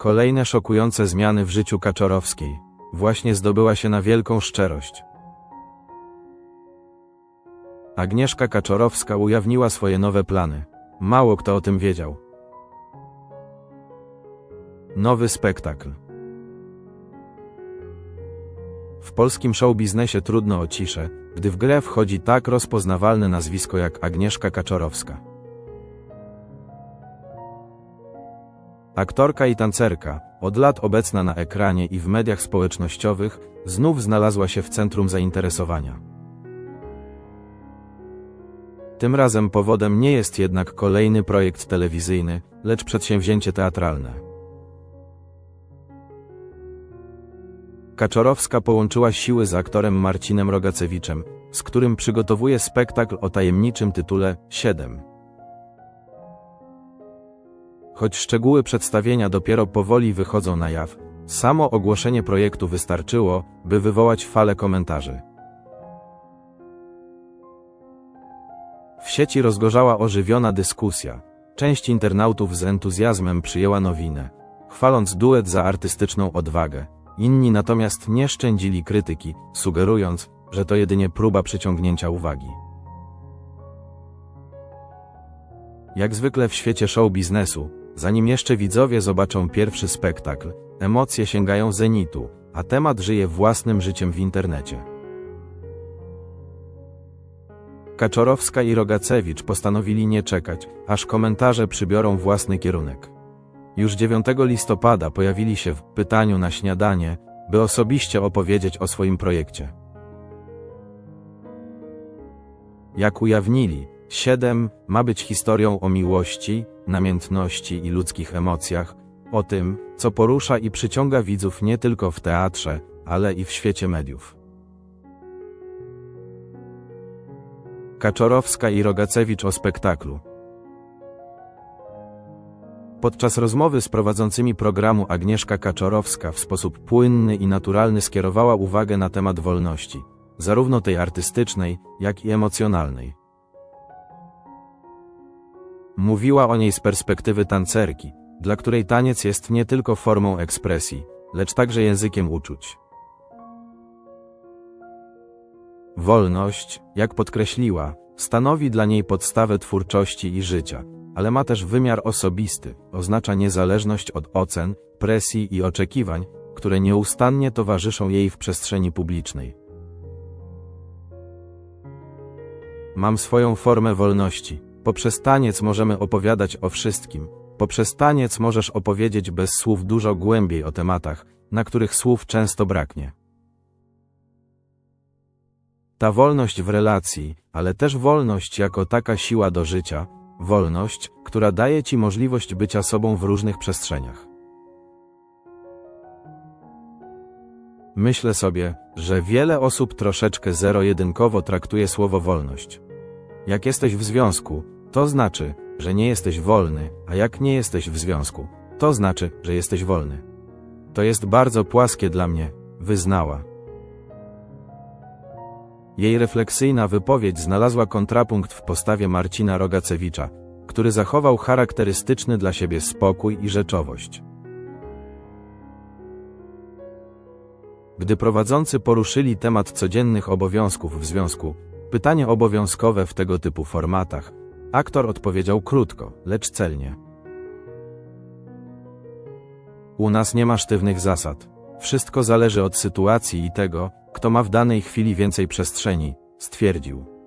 Kolejne szokujące zmiany w życiu Kaczorowskiej. Właśnie zdobyła się na wielką szczerość. Agnieszka Kaczorowska ujawniła swoje nowe plany. Mało kto o tym wiedział. Nowy spektakl. W polskim showbiznesie trudno o ciszę, gdy w grę wchodzi tak rozpoznawalne nazwisko jak Agnieszka Kaczorowska. Aktorka i tancerka, od lat obecna na ekranie i w mediach społecznościowych, znów znalazła się w centrum zainteresowania. Tym razem powodem nie jest jednak kolejny projekt telewizyjny, lecz przedsięwzięcie teatralne. Kaczorowska połączyła siły z aktorem Marcinem Rogacewiczem, z którym przygotowuje spektakl o tajemniczym tytule 7. Choć szczegóły przedstawienia dopiero powoli wychodzą na jaw, samo ogłoszenie projektu wystarczyło, by wywołać falę komentarzy. W sieci rozgorzała ożywiona dyskusja. Część internautów z entuzjazmem przyjęła nowinę, chwaląc duet za artystyczną odwagę. Inni natomiast nie szczędzili krytyki, sugerując, że to jedynie próba przyciągnięcia uwagi. Jak zwykle w świecie show biznesu, zanim jeszcze widzowie zobaczą pierwszy spektakl, emocje sięgają zenitu, a temat żyje własnym życiem w internecie. Kaczorowska i Rogacewicz postanowili nie czekać, aż komentarze przybiorą własny kierunek. Już 9 listopada pojawili się w pytaniu na śniadanie, by osobiście opowiedzieć o swoim projekcie. Jak ujawnili, 7 ma być historią o miłości, namiętności i ludzkich emocjach, o tym, co porusza i przyciąga widzów nie tylko w teatrze, ale i w świecie mediów. Kaczorowska i Rogacewicz o spektaklu. Podczas rozmowy z prowadzącymi programu Agnieszka Kaczorowska w sposób płynny i naturalny skierowała uwagę na temat wolności, zarówno tej artystycznej, jak i emocjonalnej. Mówiła o niej z perspektywy tancerki, dla której taniec jest nie tylko formą ekspresji, lecz także językiem uczuć. Wolność, jak podkreśliła, stanowi dla niej podstawę twórczości i życia, ale ma też wymiar osobisty, oznacza niezależność od ocen, presji i oczekiwań, które nieustannie towarzyszą jej w przestrzeni publicznej. Mam swoją formę wolności. Poprzez taniec możemy opowiadać o wszystkim. Poprzez taniec możesz opowiedzieć bez słów dużo głębiej o tematach, na których słów często braknie. Ta wolność w relacji, ale też wolność jako taka siła do życia, wolność, która daje ci możliwość bycia sobą w różnych przestrzeniach. Myślę sobie, że wiele osób troszeczkę zero-jedynkowo traktuje słowo wolność. Jak jesteś w związku, to znaczy, że nie jesteś wolny, a jak nie jesteś w związku, to znaczy, że jesteś wolny. To jest bardzo płaskie dla mnie, wyznała. Jej refleksyjna wypowiedź znalazła kontrapunkt w postawie Marcina Rogacewicza, który zachował charakterystyczny dla siebie spokój i rzeczowość. Gdy prowadzący poruszyli temat codziennych obowiązków w związku, pytanie obowiązkowe w tego typu formatach, aktor odpowiedział krótko, lecz celnie. U nas nie ma sztywnych zasad. Wszystko zależy od sytuacji i tego, kto ma w danej chwili więcej przestrzeni, stwierdził.